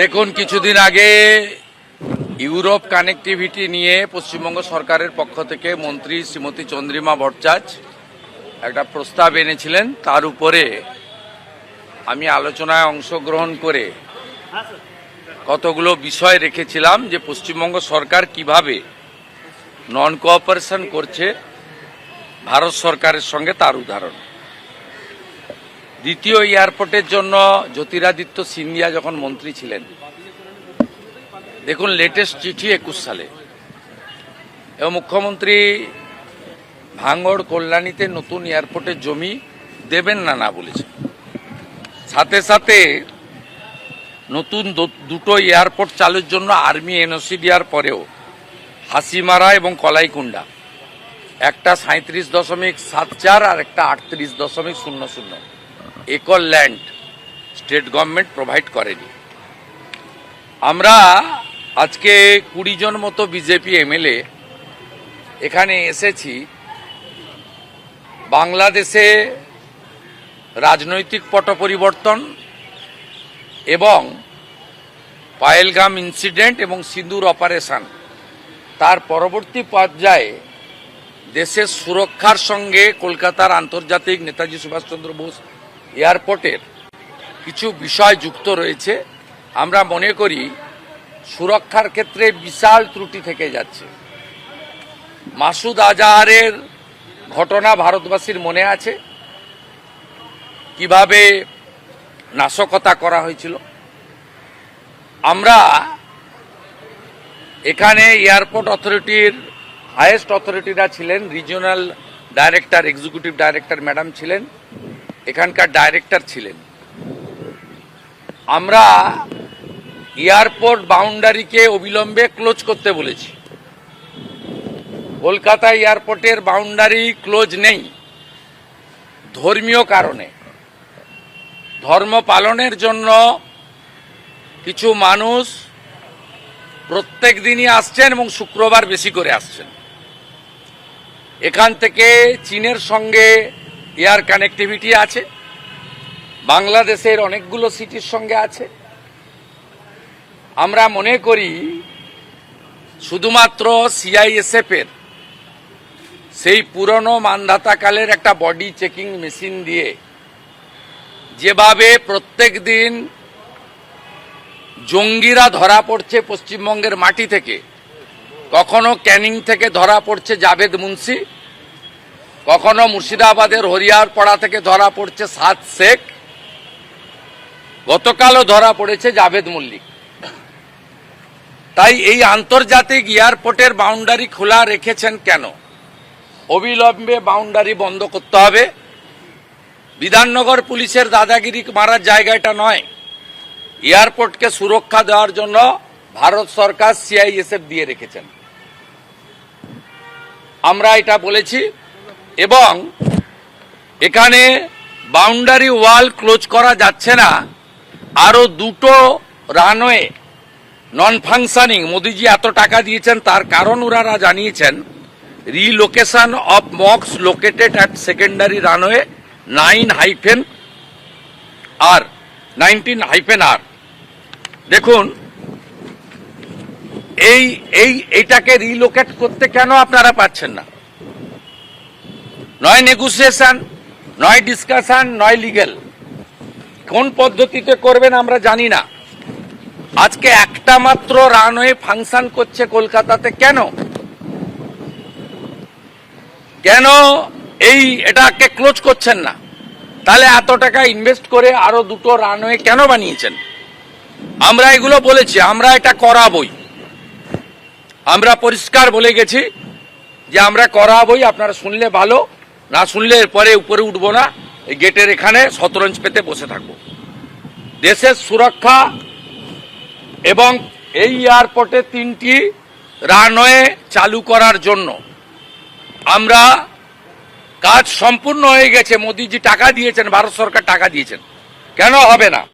দেখুন, কিছুদিন আগে ইউরোপ কানেক্টিভিটি নিয়ে পশ্চিমবঙ্গ সরকারের পক্ষ থেকে মন্ত্রী শ্রীমতী চন্দ্রিমা ভট্টাচ একটা প্রস্তাব এনেছিলেন। তার উপরে আমি আলোচনায় অংশগ্রহণ করে কতগুলো বিষয় রেখেছিলাম যে পশ্চিমবঙ্গ সরকার কীভাবে নন কোঅপারেশন করছে, ভারত সরকারের সঙ্গে তার উদাহরণ। দ্বিতীয় এয়ারপোর্টের জন্য জ্যোতিরাদিত্য সিন্ধিয়া যখন মন্ত্রী ছিলেন, দেখুন লেটেস্ট চিঠি একুশ সালে। এবং মুখ্যমন্ত্রী ভাঙ্গড় কল্যাণীতে নতুন এয়ারপোর্টের জমি দেবেন না না বলেছে সাথে সাথে নতুন দুটো এয়ারপোর্ট চালুর জন্য আর্মি এনওসি দেওয়ার পরেও হাসিমারা এবং কলাইকুণ্ডা। একটা সাঁত্রিশ দশমিক সাত চার আর একটা আটত্রিশ দশমিক শূন্য শূন্য। Acre land state government provide করেনি। আমরা আজকে কুড়ি জন মতো বিজেপি এমএলএ এখানে এসেছি। বাংলাদেশে রাজনৈতিক পট পরিবর্তন এবং পায়েলগাম ইনসিডেন্ট এবং সিঁদুর অপারেশন তার পরবর্তী পর্যায়ে দেশের সুরক্ষার সঙ্গে কলকাতার আন্তর্জাতিক নেতাজি সুভাষচন্দ্র বোস এয়ারপোর্টের কিছু বিষয় যুক্ত রয়েছে। আমরা মনে করি সুরক্ষার ক্ষেত্রে বিশাল ত্রুটি থেকে যাচ্ছে। মাসুদ আজাহারের ঘটনা ভারতবাসীর মনে আছে? কীভাবে নাশকতা করা হয়েছিল? আমরা এখানে এয়ারপোর্ট অথরিটির, হায়েস্ট অথরিটিরা ছিলেন, regional director, executive director madam ছিলেন। এখানকার ডাইরেক্টর ছিলেন। আমরা এয়ারপোর্ট বাউন্ডারিকে অবিলম্বে ক্লোজ করতে বলেছি। কলকাতা এয়ারপোর্টের বাউন্ডারি ক্লোজ নেই। ধর্মীয় কারণে। ধর্ম পালনের জন্য কিছু মানুষ প্রত্যেক দিনই আসছেন এবং শুক্রবার বেশি করে আসছেন। এখান থেকে চীনের সঙ্গে এয়ার কানেক্টিভিটি আছে, বাংলাদেশের অনেকগুলো সিটির সঙ্গে আছে। আমরা মনে করি শুধুমাত্র সিআইএসএফ এর সেই পুরনো মানধাতাকালের একটা বডি চেকিং মেশিন দিয়ে যেভাবে প্রত্যেক দিন জঙ্গিরা ধরা পড়ছে পশ্চিমবঙ্গের মাটি থেকে, কখনো ক্যানিং থেকে ধরা পড়ছে জাভেদ মুন্সি কখনো মুর্শিদাবাদের হরিয়ারপাড়া থেকে ধরা পড়ছে সাদ শেখ। গতকালও ধরা পড়েছে জাভেদ মল্লিক। তাই এই আন্তর্জাতিক এয়ারপোর্টের বাউন্ডারি খোলা রেখেছেন কেন? অবিলম্বে বাউন্ডারি বন্ধ করতে হবে। বিধাননগর পুলিশের দাদাগিরি মারার জায়গাটা নয়। এয়ারপোর্টকে সুরক্ষা দেওয়ার জন্য ভারত সরকার সিআইএসএফ দিয়ে রেখেছেন। আমরা এটা বলেছি এবং এখানে বাউন্ডারি ওয়াল ক্লোজ করা যাচ্ছে না। আরও দুটো রানওয়ে নন ফাংশনিং মোদিজি এত টাকা দিয়েছেন, তার কারণ ওনারা জানিয়েছেন। Relocation of mocks located at secondary runway nine hyphen R nineteen hyphen আর দেখুন, এই এই এইটাকে রিলোকেট করতে কেন আপনারা পাচ্ছেন না? নয় নেগোসিয়েশন নয় ডিসকাশন নয় লিগেল কোন পদ্ধতিতে করবেন আমরা জানি না। আজকে একটা মাত্র রানওয়ে ফাংশন করছে কলকাতাতে কেন? কেন এই এটাকে ক্লোজ করছেন না? তাহলে এত টাকা ইনভেস্ট করে আরও দুটো রানওয়ে কেন বানিয়েছেন? আমরা এগুলো বলেছি, আমরা এটা করাবই। আমরা পরিষ্কার বলে গেছি যে আমরা করাবই, আপনারা শুনলে ভালো। না শুনলে এরপরে উপরে উঠবো না, এই গেটের এখানে শতরঞ্জ পেতে বসে থাকব। দেশের সুরক্ষা এবং এই এয়ারপোর্টে তিনটি রানওয়ে চালু করার জন্য আমরা কাজ সম্পূর্ণ হয়ে গেছে। মোদিজি টাকা দিয়েছেন, ভারত সরকার টাকা দিয়েছেন। কেন হবে না?